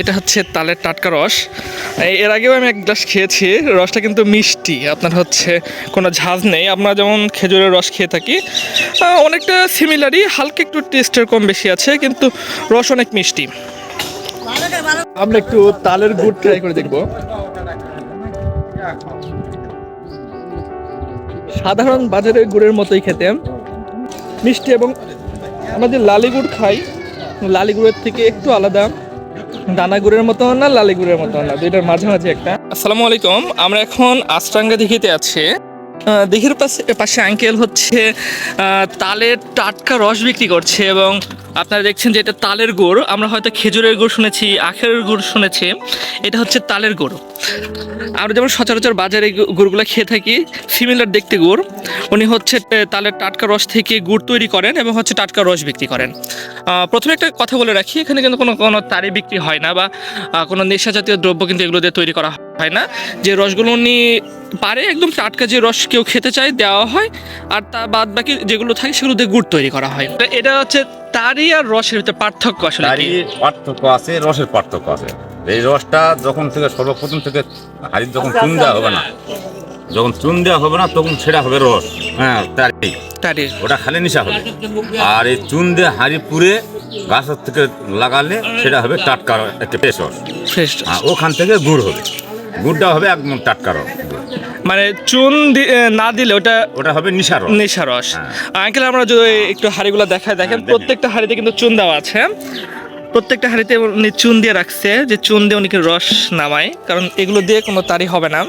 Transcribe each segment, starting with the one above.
এটা হচ্ছে তালের টাটকা রস। এর আগেও আমি এক গ্লাস খেয়েছি, রসটা কিন্তু মিষ্টি, আপনার হচ্ছে কোনো ঝাঁজ নেই। আমরা যেমন খেজুরের রস খেয়ে থাকি অনেকটা সিমিলারই হালকা একটু টেস্টের কম বেশি আছে, কিন্তু রস অনেক মিষ্টি। আমরা একটু তালের গুড় ট্রাই করে দেখব। সাধারণ বাজারের গুড়ের মতোই খেতে। মিষ্টি এবং আমরা যে লালি গুড় খাই, লালি গুড়ের থেকে একটু আলাদা। দানা গুড়ের মতো না লালি গুড়ের মতো না, দুইটার মাঝামাঝি একটা। আসসালামু আলাইকুম, আমরা এখন আশ্রাঙ্গা দিঘিতে আছি। দিঘির পাশে পাশে আঙ্কেল হচ্ছে তালের টাটকা রস বিক্রি করছে এবং আপনারা দেখছেন যে এটা তালের গুড়। আমরা হয়তো খেজুরের গুড় শুনেছি আখের গুড় শুনেছি। এটা হচ্ছে তালের গুড়। আমরা যেমন সচরাচর বাজারে গুড়গুলো খেয়ে থাকি সিমিলার দেখতে গুড়। উনি হচ্ছে তালের টাটকা রস থেকে গুড় তৈরি করেন এবং হচ্ছে টাটকা রস বিক্রি করেন। প্রথমে একটা কথা বলে রাখি, এখানে কিন্তু কোনো কোনো তারি বিক্রি হয় না বা কোনো নেশা জাতীয় দ্রব্য কিন্তু এগুলো দিয়ে তৈরি করা হয় না। যে রসগুলো উনি পারে একদম টাটকা যে রস কেউ খেতে চায় দেওয়া হয়। আর তা বাদ বাকি যেগুলো থাকে সেগুলো দিয়ে গুড় তৈরি করা হয়। তো এটা হচ্ছে তারই আর রসের ভিতরে পার্থক্য আসলে? তারই পার্থক্য আছে রসের পার্থক্য আছে। এই রসটা যখন থেকে সর্বপ্রথম থেকে হাড়ির যখন চুন দেওয়া হবে না যখন চুন দেওয়া হবে না তখন সেটা হবে রস। হ্যাঁ তারই। তারির ওটা খালি নিশা হবে। আর এই চুন দিয়ে হাড়ি পুড়ে গাছের থেকে লাগালে সেটা হবে টাটকা একটা পেশ রস। ফ্রেশ হ্যাঁ, ওখান থেকে গুড় হবে। গুড়টা হবে একদম টাটকা রস। মানে চুন না দিলে ওটা ওটা হবে নিশা রস। নেশা রস। হ্যাঁ। আঙ্কেল আমরা যদি একটু হাড়িগুলো দেখায় দেখেন হ্যাঁ, প্রত্যেকটা হাড়িতে কিন্তু চুন দেওয়া আছে। প্রত্যেকটা হাড়িতে উনি চুন দিয়ে রাখছে যে চুন দিয়ে উনি রস নামায় কারণ এগুলো দিয়ে কোনো তারি হবে না।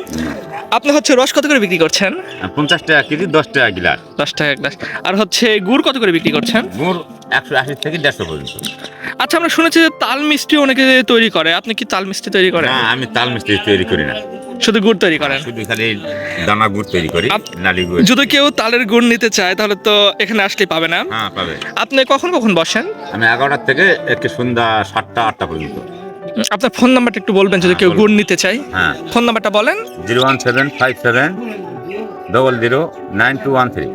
আপনি হচ্ছে রস কত করে বিক্রি করছেন? পঞ্চাশ টাকা কেজি দশ টাকা গ্লাস। দশ টাকা গ্লাস। আর হচ্ছে গুড় কত করে বিক্রি করছেন? গুড় একশো আশি থেকে দেড়শো পর্যন্ত। আচ্ছা আমরা শুনেছি যে তাল মিষ্টি অনেকে তৈরি করে। আপনি কি তাল মিষ্টি তৈরি করেন? না আমি তাল মিষ্টি তৈরি করি না। শুধু গুড় তৈরি করেন? শুধু খালি দানা গুড় তৈরি করি নালি গুড়। যদি কেউ তালের গুড় নিতে চায় তাহলে তো এখানে আসলে পাবে না। হ্যাঁ পাবে। আপনি কখন কখন বসেন? আমি এগারোটার থেকে একটু সন্ধ্যা সাতটা আটটা পর্যন্ত। আপনার ফোন নাম্বারটা একটু বলবেন যদি হ্যাঁ, কেউ গুড় নিতে চায়। হ্যাঁ। ফোন নাম্বারটা বলেন। Zero one seven five seven double zero nine two one three.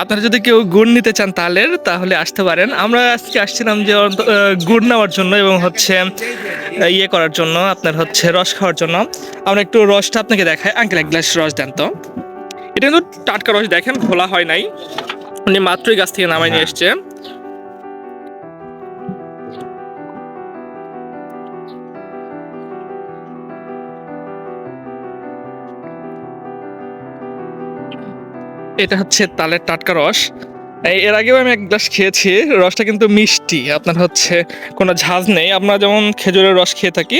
আপনারা যদি কেউ গুড় নিতে চান তালের তাহলে আসতে পারেন। আমরা আজকে আসছিলাম যে গুড় নেওয়ার জন্য এবং হচ্ছে ইয়ে করার জন্য আপনার হচ্ছে রস খাওয়ার জন্য। আমরা একটু রসটা আপনাকে দেখাই। আঙ্কেল এক গ্লাস রস দেন তো। এটা কিন্তু টাটকা রস দেখেন খোলা হয় নাই। উনি মাত্রই গাছ থেকে নামাই নিয়ে হ্যাঁ। এসছে। এটা হচ্ছে তালের টাটকা রস। এর আগেও আমি এক গ্লাস খেয়েছি, রসটা কিন্তু মিষ্টি, আপনার হচ্ছে কোনো ঝাঁজ নেই। আমরা যেমন খেজুরের রস খেয়ে থাকি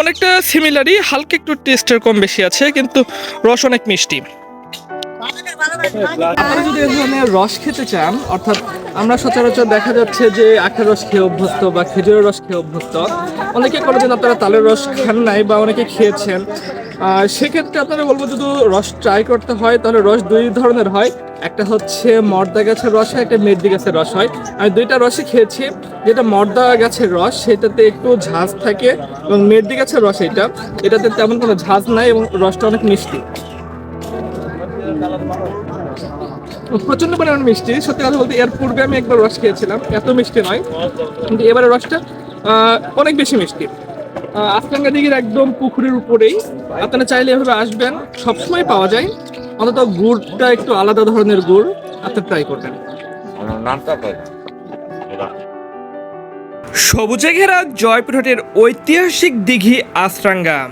অনেকটা সিমিলারই হালকা একটু টেস্টের কম বেশি আছে, কিন্তু রস অনেক মিষ্টি। আপনারা যদি এই ধরনের রস খেতে চান, অর্থাৎ আমরা সচরাচর দেখা যাচ্ছে যে আখের রস খেয়ে অভ্যস্ত বা খেজুরের রস খেয়ে অভ্যস্ত। অনেকে কোনোদিন আপনারা তালের রস খান নাই বা অনেকে খেয়েছেন। সেক্ষেত্রে আপনারা বলব যদি রস ট্রাই করতে হয়, তাহলে রস দুই ধরনের হয়। একটা হচ্ছে মর্দা গাছের রস হয়, একটা মেডি গাছের রস হয়। আমি দুইটা রসই খেয়েছি। যেটা মর্দা গাছের রস, সেটাতে একটু ঝাঁজ থাকে এবং মেডি গাছের রস এটা। এটাতে তেমন কোনো ঝাঁজ নাই এবং রসটা অনেক মিষ্টি। প্রচণ্ড পরিমাণ মিষ্টি। সত্যি কথা বলতে, এর পূর্বে আমি একবার রস খেয়েছিলাম। এত মিষ্টি নয়। কিন্তু এবারে রসটা অনেক বেশি মিষ্টি। আফগাঙ্গা দিঘির একদম পুকুরের উপরেই। আপনারা চাইলে এভাবে আসবেন সবসময় পাওয়া যায়। অন্তত গুড়টা একটু আলাদা ধরনের গুড় আপনি ট্রাই করবেন। সবুজে ঘেরা জয়পুরহাটের ঐতিহাসিক দিঘি আশ্রাঙ্গা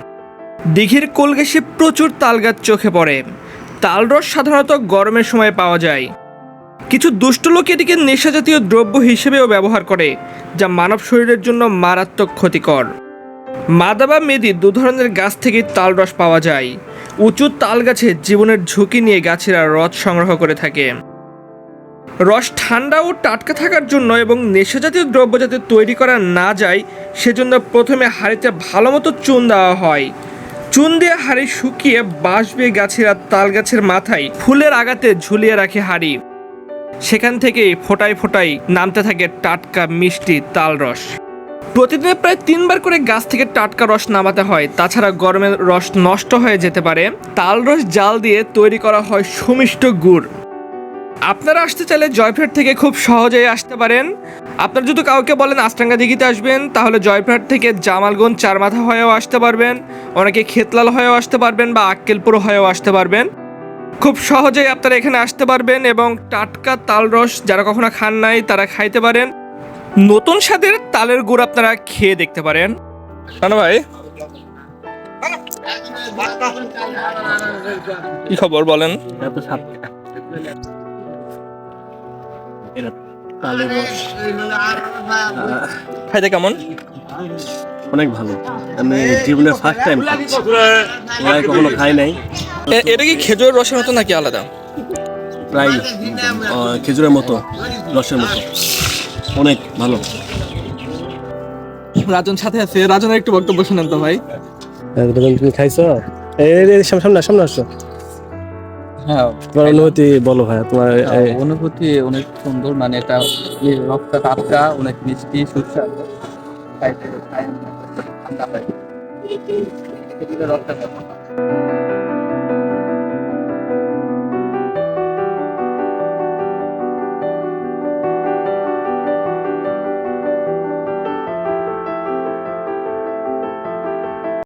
দিঘির কোলগেসে প্রচুর তালগাছ চোখে পড়ে। তালরস সাধারণত গরমের সময় পাওয়া যায়। কিছু দুষ্ট লোক এটিকে নেশাজাতীয় দ্রব্য হিসেবেও ব্যবহার করে যা মানব শরীরের জন্য মারাত্মক ক্ষতিকর। মাদা বা মেদি দু ধরনের গাছ থেকে তাল রস পাওয়া যায়। উঁচু তাল গাছে জীবনের ঝুঁকি নিয়ে গাছেরা রস সংগ্রহ করে থাকে। রস ঠান্ডা ও টাটকা থাকার জন্য এবং নেশাজাতীয় দ্রব্য যাতে তৈরি করা না যায়, সেজন্য প্রথমে হাঁড়িতে ভালো মতো চুন দেওয়া হয়। চুন দিয়ে হাঁড়ি শুকিয়ে বাঁশ বেয়ে গাছেরা তাল গাছের মাথায় ফুলের আগাতে ঝুলিয়ে রাখে হাঁড়ি। সেখান থেকে ফোটায় ফোটায় নামতে থাকে টাটকা মিষ্টি তাল রস প্রতিদিনে প্রায় তিনবার করে গাছ থেকে টাটকা রস নামাতে হয়। তাছাড়া গরমের রস নষ্ট হয়ে যেতে পারে। তাল রস জাল দিয়ে তৈরি করা হয় সুমিষ্ট গুড়। আপনারা আসতে চাইলে জয়ফ্রাট থেকে খুব সহজেই আসতে পারেন। আপনারা যদি কাউকে বলেন আস্টাঙ্গা দিঘিতে আসবেন, তাহলে জয়ফ্রাট থেকে জামালগঞ্জ চারমাথা হয়েও আসতে পারবেন, অনেকে খেতলাল হয়েও আসতে পারবেন বা আক্কেলপুর হয়েও আসতে পারবেন। খুব সহজেই আপনারা এখানে আসতে পারবেন এবং টাটকা তাল রস যারা কখনো খান নাই, তারা খাইতে পারেন। নতুন স্বাদের তালের গুড় আপনারা খেয়ে দেখতে পারেন। রানা ভাই কি খবর বলেন? খাইতে কেমন? অনেক ভালো। আমি জীবনে ফার্স্ট টাইম আগে কখনো খাই নাই। এটা কি খেজুরের রসের মতো নাকি আলাদা? প্রায় খেজুরের মতো রসের মতো। অনেক ভালো। রাজন সাথে আছে। রাজনের একটু বক্তব্য শুনেন তো ভাই। রাজন তুমি খাইছো? এই সামনে সামনে সামনে আসছো হ্যাঁ। তোমার অনুভূতি বলো ভাই তোমার অনুভূতি অনেক সুন্দর মানে এটা রসটা টাটকা অনেক মিষ্টি সুস্বাদু। খাইতে খাই ঠান্ডা পাই কেমন?